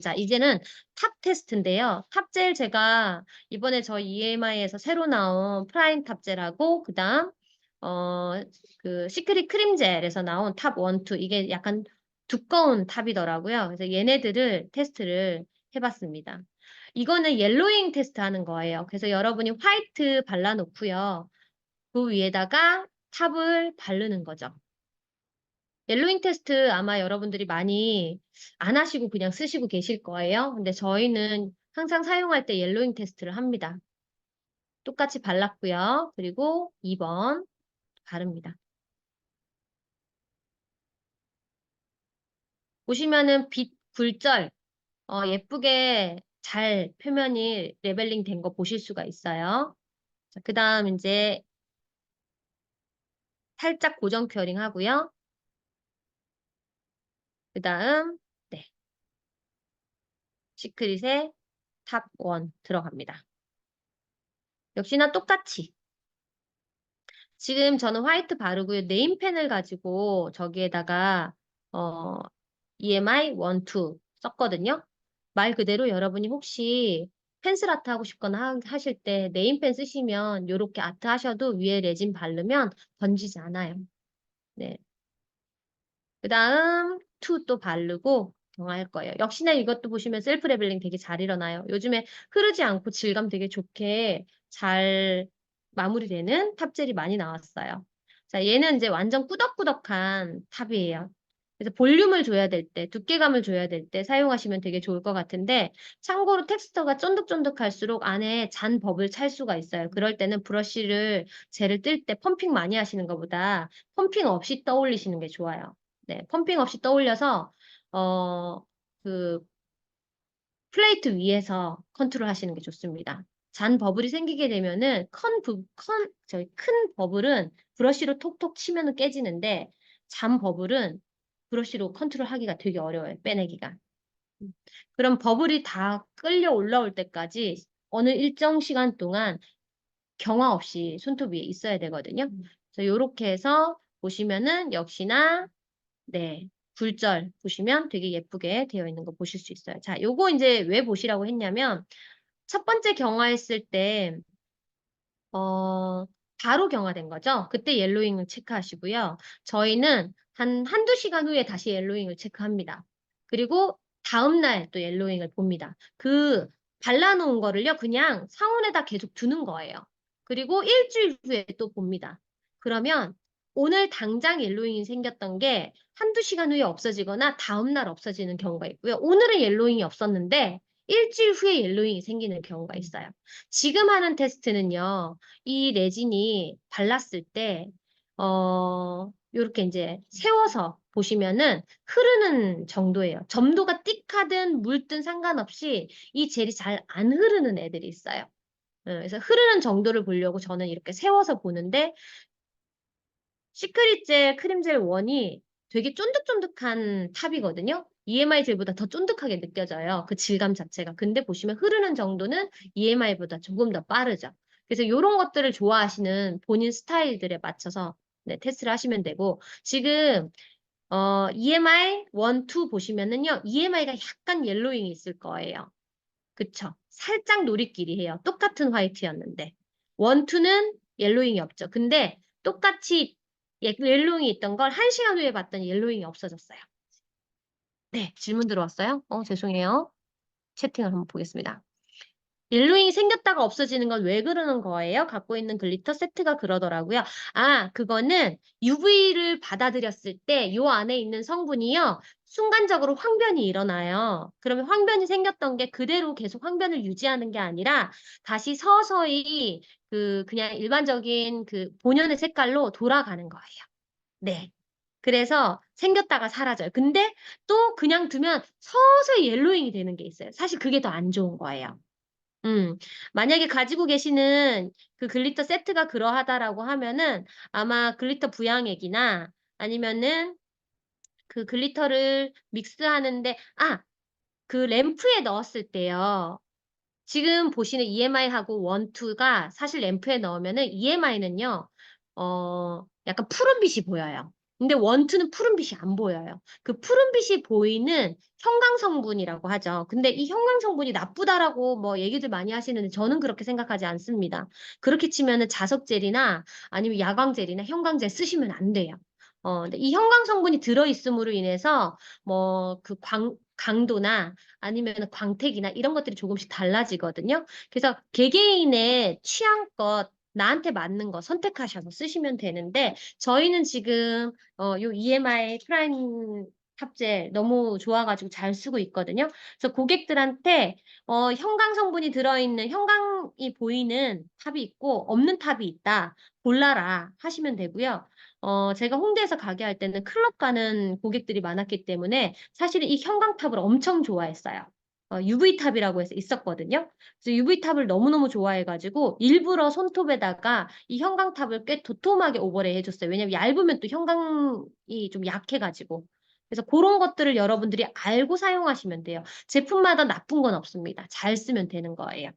자, 이제는 탑 테스트인데요. 탑젤 제가 이번에 저희 EMI에서 새로 나온 프라임 탑젤하고 그다음 어, 그 시크릿 크림젤에서 나온 탑 1, 2 이게 약간 두꺼운 탑이더라고요. 그래서 얘네들을 테스트를 해봤습니다. 이거는 옐로잉 테스트 하는 거예요. 그래서 여러분이 화이트 발라놓고요. 그 위에다가 탑을 바르는 거죠. 옐로잉 테스트 아마 여러분들이 많이 안 하시고 그냥 쓰시고 계실 거예요. 근데 저희는 항상 사용할 때 옐로잉 테스트를 합니다. 똑같이 발랐고요. 그리고 2번 바릅니다. 보시면은 빛 굴절 어, 예쁘게 잘 표면이 레벨링 된 거 보실 수가 있어요. 자, 그 다음 이제 살짝 고정 큐어링 하고요. 그 다음 네 시크릿의 탑1 들어갑니다. 역시나 똑같이 지금 저는 화이트 바르고요. 네임펜을 가지고 저기에다가 어, EMI 1, 2 썼거든요. 말 그대로 여러분이 혹시 펜슬 아트 하고 싶거나 하, 하실 때 네임펜 쓰시면 이렇게 아트 하셔도 위에 레진 바르면 번지지 않아요. 네. 그 다음 2또 바르고 경화할 거예요. 역시나 이것도 보시면 셀프 레벨링 되게 잘 일어나요. 요즘에 흐르지 않고 질감 되게 좋게 잘 마무리되는 탑젤이 많이 나왔어요. 자, 얘는 이제 완전 꾸덕꾸덕한 탑이에요. 그래서 볼륨을 줘야 될 때, 두께감을 줘야 될 때 사용하시면 되게 좋을 것 같은데 참고로 텍스처가 쫀득쫀득할수록 안에 잔 버블 찰 수가 있어요. 그럴 때는 브러쉬를 젤을 뜰 때 펌핑 많이 하시는 것보다 펌핑 없이 떠올리시는 게 좋아요. 네, 펌핑 없이 떠올려서 어, 그 플레이트 위에서 컨트롤 하시는 게 좋습니다. 잔 버블이 생기게 되면은 컨, 저희 큰 버블은 브러쉬로 톡톡 치면은 깨지는데 잔 버블은 브러쉬로 컨트롤 하기가 되게 어려워요. 빼내기가. 음. 그럼 버블이 다 끌려 올라올 때까지 어느 일정 시간 동안 경화 없이 손톱 위에 있어야 되거든요. 음. 그래서 이렇게 해서 보시면은 역시나 네 굴절 보시면 되게 예쁘게 되어 있는 거 보실 수 있어요. 자, 요거 이제 왜 보시라고 했냐면 첫 번째 경화했을 때 어, 바로 경화된 거죠. 그때 옐로잉을 체크하시고요. 저희는 한 한두 시간 후에 다시 옐로잉을 체크합니다. 그리고 다음 날 또 옐로잉을 봅니다. 그 발라놓은 거를요, 그냥 상온에다 계속 두는 거예요. 그리고 일주일 후에 또 봅니다. 그러면 오늘 당장 옐로잉이 생겼던 게 한두 시간 후에 없어지거나 다음날 없어지는 경우가 있고요. 오늘은 옐로잉이 없었는데 일주일 후에 옐로잉이 생기는 경우가 있어요. 지금 하는 테스트는요, 이 레진이 발랐을 때, 어, 요렇게 이제 세워서 보시면은 흐르는 정도예요. 점도가 띡하든 묽든 상관없이 이 젤이 잘 안 흐르는 애들이 있어요. 어, 그래서 흐르는 정도를 보려고 저는 이렇게 세워서 보는데 시크릿 젤 크림 젤 원이 되게 쫀득쫀득한 탑이거든요. EMI 젤보다 더 쫀득하게 느껴져요. 그 질감 자체가. 근데 보시면 흐르는 정도는 EMI보다 조금 더 빠르죠. 그래서 이런 것들을 좋아하시는 본인 스타일들에 맞춰서 네, 테스트를 하시면 되고 지금 어, EMI 1, 2 보시면은요. EMI가 약간 옐로잉이 있을 거예요. 그쵸? 살짝 노리끼리 해요. 똑같은 화이트였는데. 1, 2는 옐로잉이 없죠. 근데 똑같이 예, 옐로잉이 있던 걸 1시간 후에 봤더니 옐로잉이 없어졌어요. 네, 질문 들어왔어요? 어, 죄송해요. 채팅을 한번 보겠습니다. 옐로잉이 생겼다가 없어지는 건 왜 그러는 거예요? 갖고 있는 글리터 세트가 그러더라고요. 아, 그거는 UV를 받아들였을 때 요 안에 있는 성분이요. 순간적으로 황변이 일어나요. 그러면 황변이 생겼던 게 그대로 계속 황변을 유지하는 게 아니라 다시 서서히 그 그냥 일반적인 그 본연의 색깔로 돌아가는 거예요. 네. 그래서 생겼다가 사라져요. 근데 또 그냥 두면 서서히 옐로잉이 되는 게 있어요. 사실 그게 더 안 좋은 거예요. 음, 만약에 가지고 계시는 그 글리터 세트가 그러하다라고 하면은 아마 글리터 부양액이나 아니면은 그 글리터를 믹스하는데, 아, 그 램프에 넣었을 때요. 지금 보시는 EMI하고 원투가 사실 램프에 넣으면은 EMI는요, 어, 약간 푸른빛이 보여요. 근데 원투는 푸른빛이 안 보여요. 그 푸른빛이 보이는 형광 성분이라고 하죠. 근데 이 형광 성분이 나쁘다라고 뭐 얘기들 많이 하시는데 저는 그렇게 생각하지 않습니다. 그렇게 치면은 자석 젤이나 아니면 야광 젤이나 형광 젤 쓰시면 안 돼요. 어, 근데 이 형광 성분이 들어 있음으로 인해서 뭐 그 광, 강도나 아니면 광택이나 이런 것들이 조금씩 달라지거든요. 그래서 개개인의 취향껏 나한테 맞는 거 선택하셔서 쓰시면 되는데 저희는 지금 어, 요 EMI 프라임 탑재 너무 좋아가지고 잘 쓰고 있거든요. 그래서 고객들한테 어, 형광 성분이 들어있는 형광이 보이는 탑이 있고 없는 탑이 있다. 골라라 하시면 되고요. 어, 제가 홍대에서 가게 할 때는 클럽 가는 고객들이 많았기 때문에 사실은 이 형광탑을 엄청 좋아했어요. 어, UV탑이라고 해서 있었거든요. 그래서 UV탑을 너무너무 좋아해가지고 일부러 손톱에다가 이 형광탑을 꽤 도톰하게 오버레이 해줬어요. 왜냐면 얇으면 또 형광이 좀 약해가지고. 그래서 그런 것들을 여러분들이 알고 사용하시면 돼요. 제품마다 나쁜 건 없습니다. 잘 쓰면 되는 거예요.